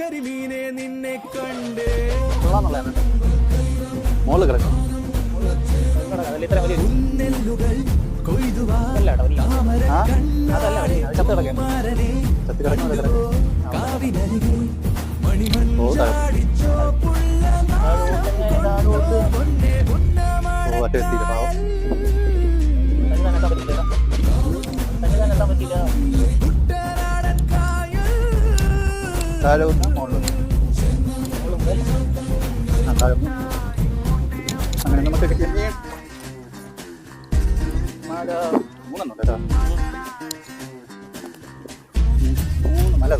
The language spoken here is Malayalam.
കരിമീനെ നിന്നെ കണ്ടേ. മോൾ കിടക്കണം ഉന്നെല്ലുകൾ മണിമണ്ണാടിച്ചോ പുള്ള നാടോട്ട് പൊന്നെ താഴെ ഒന്ന് മുകളിൽ ആ താഴെ അങ്ങനെ നമുക്ക് കിട്ടിയ നാല് മൂന്നെണ്ണം കേട്ടോ മൂന്ന് മല